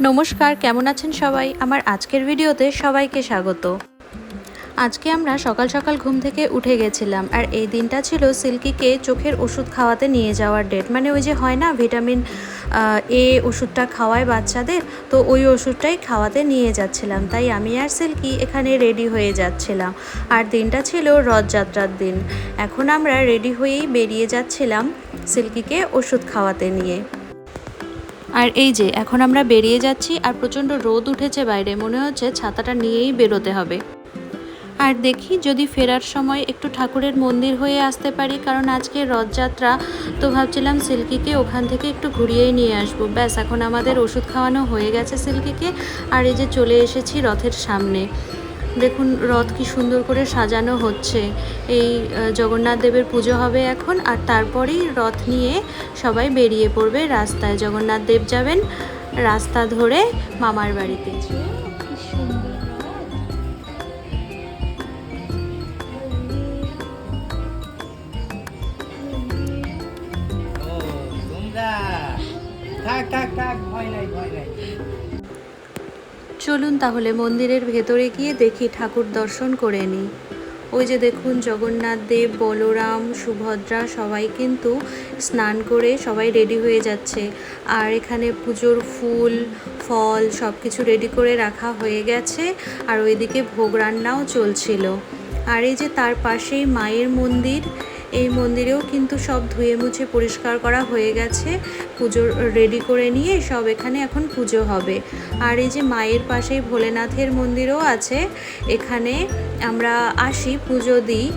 নমস্কার, কেমন আছেন সবাই? আমার আজকের ভিডিওতে সবাইকে স্বাগত। আজকে আমরা সকাল সকাল ঘুম থেকে উঠে গেছিলাম, আর এই দিনটা ছিল সিল্কিকে চোখের ওষুধ খাওয়াতে নিয়ে যাওয়ার ডেট মানে ওই যে হয় না ভিটামিন এ ওষুধটা খাওয়ায় বাচ্চাদের, তো ওই ওষুধটাই খাওয়াতে নিয়ে যাচ্ছিলাম। তাই আমি আর সিল্কি এখানে রেডি হয়ে যাচ্ছিলাম। আর দিনটা ছিল রথযাত্রার দিন। এখন আমরা রেডি হয়েই বেরিয়ে যাচ্ছিলাম সিল্কিকে ওষুধ খাওয়াতে নিয়ে। আর এই যে, এখন আমরা বেরিয়ে যাচ্ছি আর প্রচণ্ড রোদ উঠেছে বাইরে। মনে হচ্ছে ছাতাটা নিয়েই বেরোতে হবে। আর দেখি যদি ফেরার সময় একটু ঠাকুরের মন্দির হয়ে আসতে পারি, কারণ আজকে রথযাত্রা, তো ভাবছিলাম সিল্কিকে ওখান থেকে একটু ঘুরিয়েই নিয়ে আসব। ব্যাস, এখন আমাদের ওষুধ খাওয়ানো হয়ে গেছে সিল্কিকে। আর এই যে চলে এসেছি রথের সামনে। দেখুন, রথ কি সুন্দর করে সাজানো হচ্ছে। এই জগন্নাথ দেবের পুজো হবে এখন, আর তারপরেই রথ নিয়ে সবাই বেরিয়ে পড়বে রাস্তায়। জগন্নাথ দেব যাবেন রাস্তা ধরে মামার বাড়িতে। চলুন তাহলে মন্দিরের ভেতরে গিয়ে দেখি ঠাকুর দর্শন করে নিই। ওই যে দেখুন জগন্নাথ দেব, বলরাম, সুভদ্রা সবাই কিন্তু স্নান করে সবাই রেডি হয়ে যাচ্ছে। আর এখানে পুজোর ফুল, ফল সব কিছু রেডি করে রাখা হয়ে গেছে। আর ওইদিকে ভোগ রান্নাও চলছিল। আর এই যে তার পাশেই মায়ের মন্দির এই মন্দিরেও কিন্তু সব ধুয়ে মুছে পরিষ্কার করা হয়ে গেছে। পুজোর রেডি করে নিয়ে সব এখানে এখন পুজো হবে। আর এই যে মায়ের পাশেই ভোলেনাথের মন্দিরও আছে। এখানে আমরা আসি, পুজো দিই।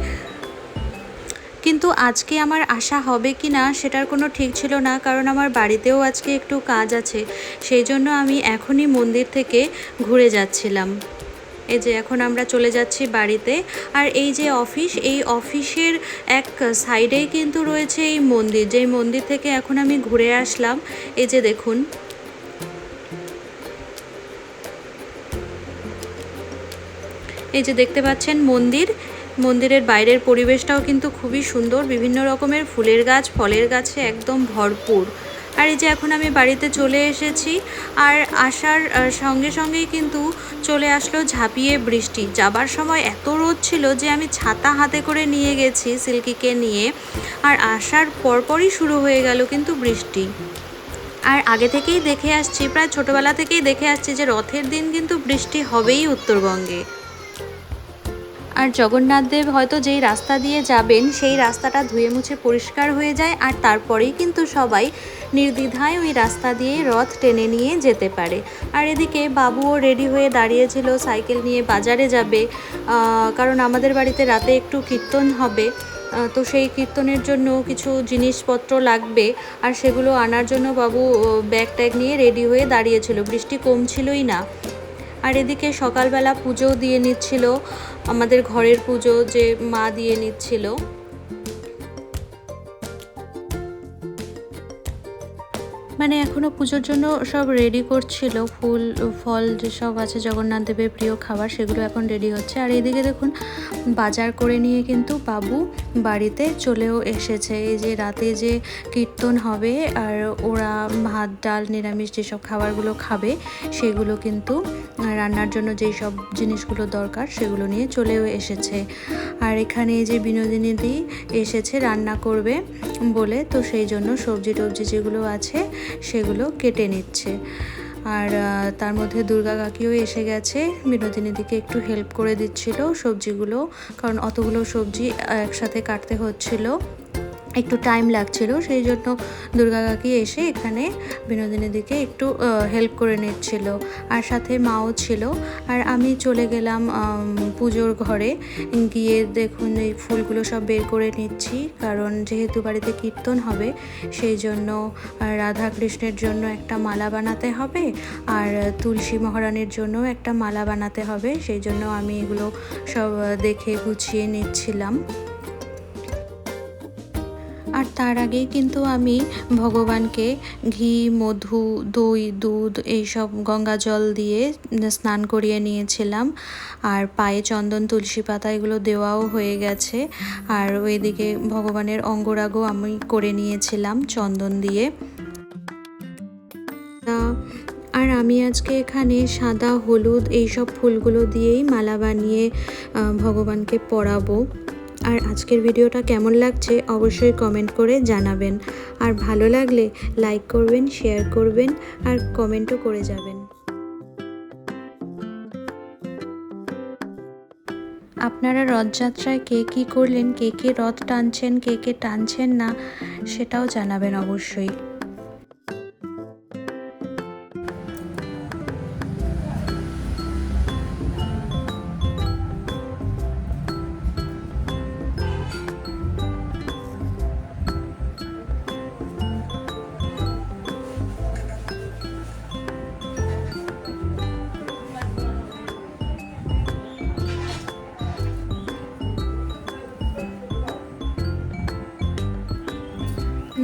কিন্তু আজকে আমার আশা হবে কি না সেটার কোনো ঠিক ছিল না, কারণ আমার বাড়িতেও আজকে একটু কাজ আছে। সেই জন্য আমি এখনই মন্দির থেকে ঘুরে যাচ্ছিলাম। এই যে এখন আমরা চলে যাচ্ছি বাড়িতে। আর এই যে অফিস, এই অফিসের এক সাইডেই কিন্তু রয়েছে এই মন্দির, যেই মন্দির থেকে এখন আমি ঘুরে আসলাম। এই যে দেখুন। এই যে দেখতে পাচ্ছেন মন্দির। মন্দিরের বাইরের পরিবেশটাও কিন্তু খুবই সুন্দর। বিভিন্ন রকমের ফুলের গাছ, ফলের গাছে একদম ভরপুর। আর এই যে এখন আমি বাড়িতে চলে এসেছি, আর আসার সঙ্গে সঙ্গেই কিন্তু চলে আসলো ঝাঁপিয়ে বৃষ্টি। যাবার সময় এত রোদ ছিল যে আমি ছাতা হাতে করে নিয়ে গেছি সিল্কিকে নিয়ে, আর আসার পরপরই শুরু হয়ে গেল কিন্তু বৃষ্টি। আর আগে থেকেই দেখে আসছি, প্রায় ছোটবেলা থেকেই দেখে আসছি যে রথের দিন কিন্তু বৃষ্টি হবেই উত্তরবঙ্গে। আর জগন্নাথ দেব হয়তো যেই রাস্তা দিয়ে যাবেন, সেই রাস্তাটা ধুয়ে মুছে পরিষ্কার হয়ে যায় আর তারপরেই কিন্তু সবাই নির্দ্বিধায় ওই রাস্তা দিয়ে রথ টেনে নিয়ে যেতে পারে। আর এদিকে বাবুও রেডি হয়ে দাঁড়িয়েছিল, সাইকেল নিয়ে বাজারে যাবে। কারণ আমাদের বাড়িতে রাতে একটু কীর্তন হবে। তো সেই কীর্তনের জন্য কিছু জিনিসপত্র লাগবে। আর সেগুলো আনার জন্য বাবু ব্যাগ ট্যাগ নিয়ে রেডি হয়ে দাঁড়িয়েছিল। বৃষ্টি কমছিলই না। আর এদিকে সকালবেলা পুজো দিয়ে নিচ্ছিল। আমাদের ঘরের পুজো যে মা দিয়ে নিচ্ছিল মানে এখনও পুজোর জন্য সব রেডি করছিল। ফুল, ফল যেসব আছে জগন্নাথ দেবের প্রিয় খাবার সেগুলো এখন রেডি হচ্ছে। আর এদিকে দেখুন, বাজার করে নিয়ে কিন্তু বাবু বাড়িতে চলেও এসেছে। এই যে রাতে যে কীর্তন হবে আর ওরা ভাত, ডাল, নিরামিষ যেসব খাবারগুলো খাবে, সেগুলো কিন্তু রান্নার জন্য যেই সব জিনিসগুলো দরকার সেগুলো নিয়ে চলেও এসেছে। আর এখানে যে বিনোদিনীদি এসেছে, রান্না করবে বলে। তো সেই জন্য সবজি টবজি যেগুলো আছে সেগুলো কেটে নিচ্ছে। আর তার মধ্যে দুর্গা কাকিও এসে গেছে। বিনোদিনীদিকে একটু হেল্প করে দিচ্ছিল সবজিগুলো, কারণ অতগুলো সবজি একসাথে কাটতে হচ্ছিল। একটু টাইম লাগছিল, সেই জন্য দুর্গা কাকি এসে এখানে বিনোদিনী দিকে একটু হেল্প করে নিচ্ছিল আর সাথে মাও ছিল। আর আমি চলে গেলাম পুজোর ঘরে। গিয়ে দেখুন এই ফুলগুলো সব বের করে নিচ্ছি, কারণ যেহেতু বাড়িতে কীর্তন হবে, সেই জন্য রাধা কৃষ্ণের জন্য একটা মালা বানাতে হবে আর তুলসী মহারানীর জন্য একটা মালা বানাতে হবে। সেই জন্য আমি এগুলো সব দেখে গুছিয়ে নিচ্ছিলাম। আর তার আগেই কিন্তু আমি ভগবানকে ঘি, মধু, দই, দুধ এইসব গঙ্গা জল দিয়ে স্নান করিয়ে নিয়েছিলাম। আর পায়ে চন্দন, তুলসী পাতা এগুলো দেওয়াও হয়ে গেছে। আর ওইদিকে ভগবানের অঙ্গরাগও আমি করে নিয়েছিলাম চন্দন দিয়ে। আর আমি আজকে এখানে সাদা, হলুদ এইসব ফুলগুলো দিয়েই মালা বানিয়ে ভগবানকে পরাবো। আর আজকের ভিডিওটা কেমন লাগছে অবশ্যই কমেন্ট করে জানাবেন। আর ভালো লাগলে লাইক করবেন শেয়ার করবেন, আর কমেন্টও করে যাবেন। আপনারা রথযাত্রায় কে কী করলেন, কে কে রথ টানছেন, কে কে টানছেন না, সেটাও জানাবেন অবশ্যই।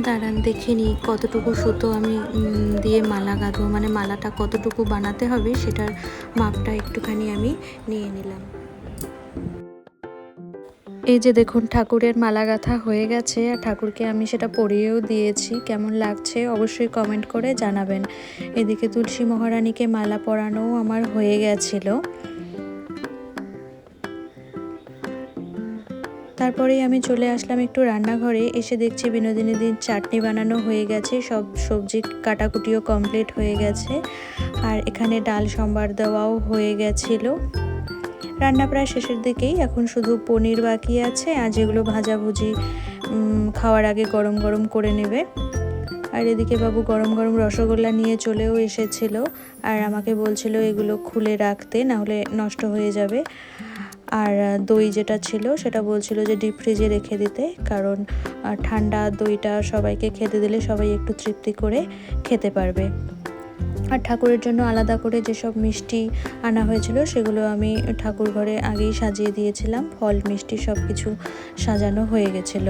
দাঁড়ান, দেখে নিই কতটুকু সুতো আমি দিয়ে মালা গাঁথবো মানে মালাটা কতটুকু বানাতে হবে সেটার মাপটা একটুখানি আমি নিয়ে নিলাম। এই যে দেখুন, ঠাকুরের মালা গাঁথা হয়ে গেছে। আর ঠাকুরকে আমি সেটা পরিয়েও দিয়েছি। কেমন লাগছে অবশ্যই কমেন্ট করে জানাবেন। এদিকে তুলসী মহারানীকে মালা পরানোও আমার হয়ে গেছিল। তারপরেই আমি চলে আসলাম একটু রান্নাঘরে, এসে দেখছি বিনোদিনী দিন চাটনি বানানো হয়ে গেছে, সব সবজি কাটাকুটিও কমপ্লিট হয়ে গেছে, আর এখানে ডাল সম্বার দেওয়াও হয়ে গেছিল। রান্না প্রায় শেষের দিকেই, এখন শুধু পনির বাকি আছে, আর যেগুলো ভাজাভুজি খাওয়ার আগে গরম গরম করে নেবে। আর এদিকে বাবু গরম গরম রসগোল্লা নিয়ে চলেও এসেছিল, আর আমাকে বলছিল এগুলো খুলে রাখতে না হলে নষ্ট হয়ে যাবে। আর দই যেটা ছিল সেটা বলছিল যে ডিপ ফ্রিজে রেখে দিতে, কারণ ঠান্ডা দইটা সবাইকে খেতে দিলে সবাই একটু তৃপ্তি করে খেতে পারবে। আর ঠাকুরের জন্য আলাদা করে যেসব মিষ্টি আনা হয়েছিল সেগুলো আমি ঠাকুর ঘরে আগেই সাজিয়ে দিয়েছিলাম। ফল, মিষ্টি সব কিছু সাজানো হয়ে গেছিল।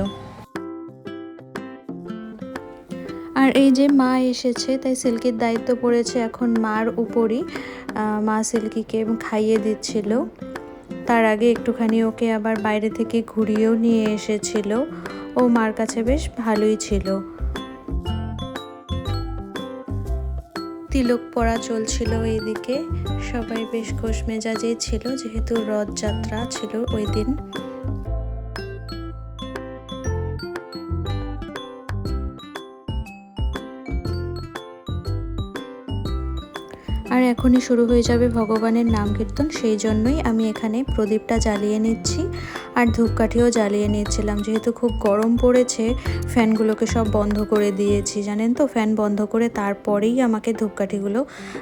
আর এই যে মা এসেছে, তাই সিল্কির দায়িত্ব পড়েছে এখন মার উপরই। মা সিল্কিকে খাইয়ে দিচ্ছিল। তার আগে একটুখানি ওকে আবার বাইরে থেকে ঘুরিয়েও নিয়ে এসেছিল। ও মার কাছে বেশ ভালোই ছিল। তিলক পড়া চলছিল এইদিকে সবাই বেশ খোশ মেজাজেই ছিল, যেহেতু রথযাত্রা ছিল ওই দিন। আর এখনই শুরু হয়ে যাবে ভগবানের নাম কীর্তন, সেই জন্যই আমি এখানে প্রদীপটা জ্বালিয়ে নিচ্ছি আর ধূপকাঠিও জ্বালিয়ে নিচ্ছিলাম। যেহেতু খুব গরম পড়েছে, ফ্যানগুলোকে সব বন্ধ করে দিয়েছি, জানেন তো? ফ্যান বন্ধ করে তারপরেই আমাকে ধূপকাঠিগুলো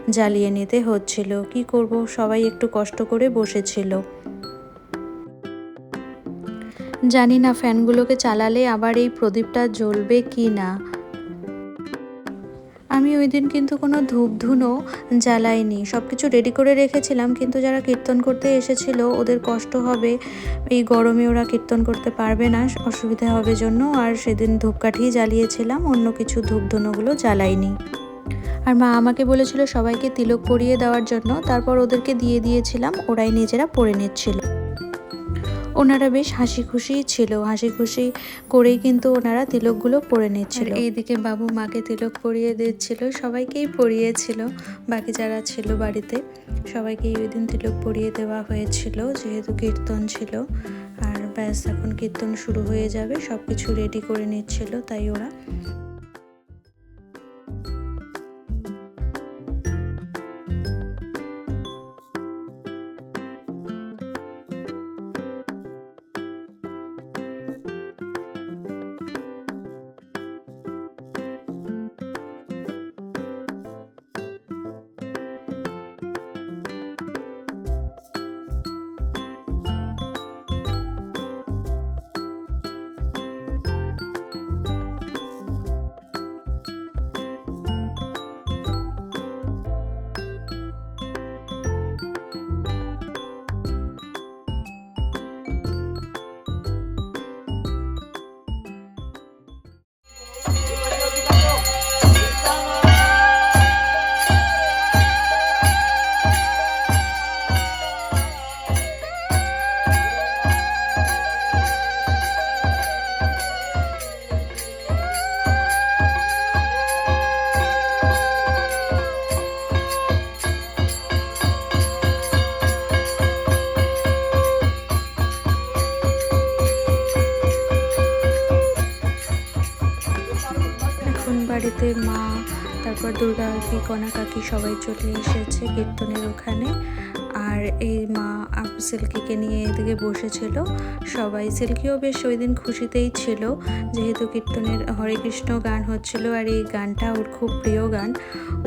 জ্বালিয়ে নিতে হচ্ছিল। কি করব? সবাই একটু কষ্ট করে বসেছিল। জানি না ফ্যানগুলোকে চালালে আবার এই প্রদীপটা জ্বলবে কি না। আমি ওই দিন কিন্তু কোনো ধূপ ধুনো জ্বালাইনি। সব কিছু রেডি করে রেখেছিলাম, কিন্তু যারা কীর্তন করতে এসেছিল, ওদের কষ্ট হবে। এই গরমে ওরা কীর্তন করতে পারবে না, অসুবিধা হবে জন্য। আর সেদিন ধূপকাঠি জ্বালিয়েছিলাম, অন্য কিছু ধূপ ধুনোগুলো জ্বালাইনি। আর মা আমাকে বলেছিল সবাইকে তিলক পরিয়ে দেওয়ার জন্য। তারপর ওদেরকে দিয়ে দিয়েছিলাম, ওরাই নিজেরা পরে নিচ্ছিল। ওনারা বেশ হাসি খুশি ছিল। হাসি খুশি করেই কিন্তু ওনারা তিলকগুলো পরে নিচ্ছিল। এইদিকে বাবু মাকে তিলক পরিয়ে দিচ্ছিল, সবাইকেই পরিয়েছিল। বাকি যারা ছিল বাড়িতে, সবাইকেই ওই দিন তিলক পরিয়ে দেওয়া হয়েছিল, যেহেতু কীর্তন ছিল। আর ব্যাস, এখন কীর্তন শুরু হয়ে যাবে সব কিছু রেডি করে নিচ্ছিল, তাই ওরা কাকি কণা কাকি সবাই চলে এসেছে কীর্তনের ওখানে। আর এই মা সিল্কিকে নিয়ে এদিকে বসেছিল। সবাই সিল্কিও বেশ ওই দিন খুশিতেই ছিল, যেহেতু কীর্তনের হরে কৃষ্ণ গান হচ্ছিল আর এই গানটা ওর খুব প্রিয় গান,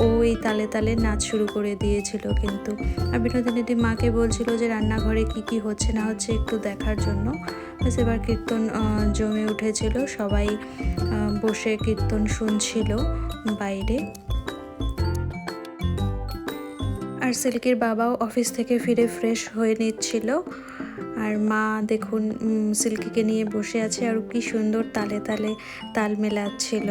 ও এই তালে তালে নাচ শুরু করে দিয়েছিল কিন্তু। আর বিনোদিনীদি মাকে বলছিল যে রান্নাঘরে কি কি হচ্ছে না হচ্ছে একটু দেখার জন্য। এবার কীর্তন জমে উঠেছিল। সবাই বসে কীর্তন শুনছিল বাইরে। আর সিল্কির বাবাও অফিস থেকে ফিরে ফ্রেশ হয়ে নিচ্ছিল। আর মা দেখুন সিল্কিকে নিয়ে বসে আছে আর কি সুন্দর তালে তালে তাল মেলাচ্ছিল।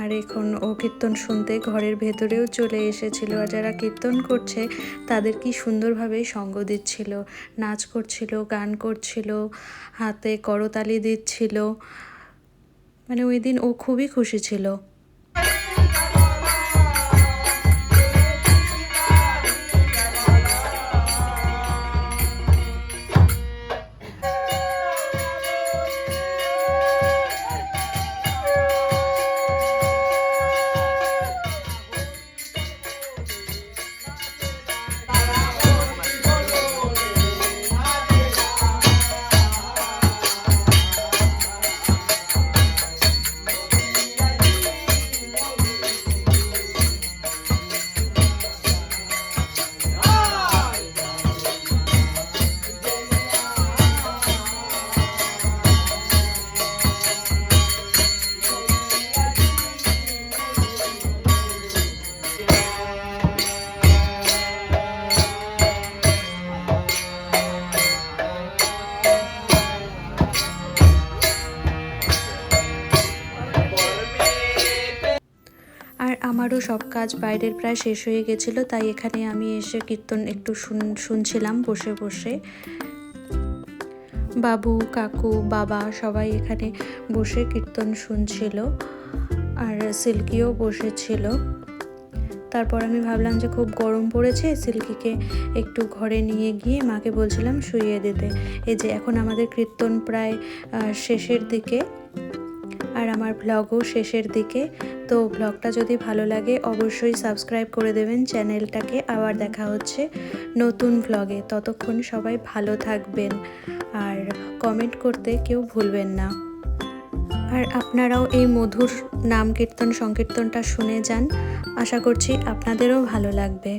আর এখন ও কীর্তন শুনতে ঘরের ভেতরেও চলে এসেছিল আর যারা কীর্তন করছে তাদের কি সুন্দরভাবে সঙ্গ দিচ্ছিল। নাচ করছিল, গান করছিল, হাতে করতালি দিচ্ছিল। মানে ওই দিন ও খুবই খুশি ছিল। আমারও সব কাজ বাইরের প্রায় শেষ হয়ে গেছিল, তাই এখানে আমি এসে কীর্তন একটু শুন, শুনছিলাম বসে বসে। বাবু, কাকু, বাবা সবাই এখানে বসে কীর্তন শুনছিল আর সিল্কিও বসেছিল। তারপর আমি ভাবলাম যে খুব গরম পড়েছে, সিল্কিকে একটু ঘরে নিয়ে গিয়ে মাকে বলছিলাম শুইয়ে দিতে। এই যে এখন আমাদের কীর্তন প্রায় শেষের দিকে। আমার ব্লগও শেষের দিকে। তো ব্লগটা যদি ভালো লাগে, অবশ্যই সাবস্ক্রাইব করে দেবেন। চ্যানেলটাকে আবার দেখা হচ্ছে নতুন ব্লগে ততক্ষণ সবাই ভালো থাকবেন। আর কমেন্ট করতে কেউ ভুলবেন না। আর আপনারাও এই মধুর নাম কীর্তন সংকীর্তনটা শুনে যান। আশা করছি আপনাদেরও ভালো লাগবে।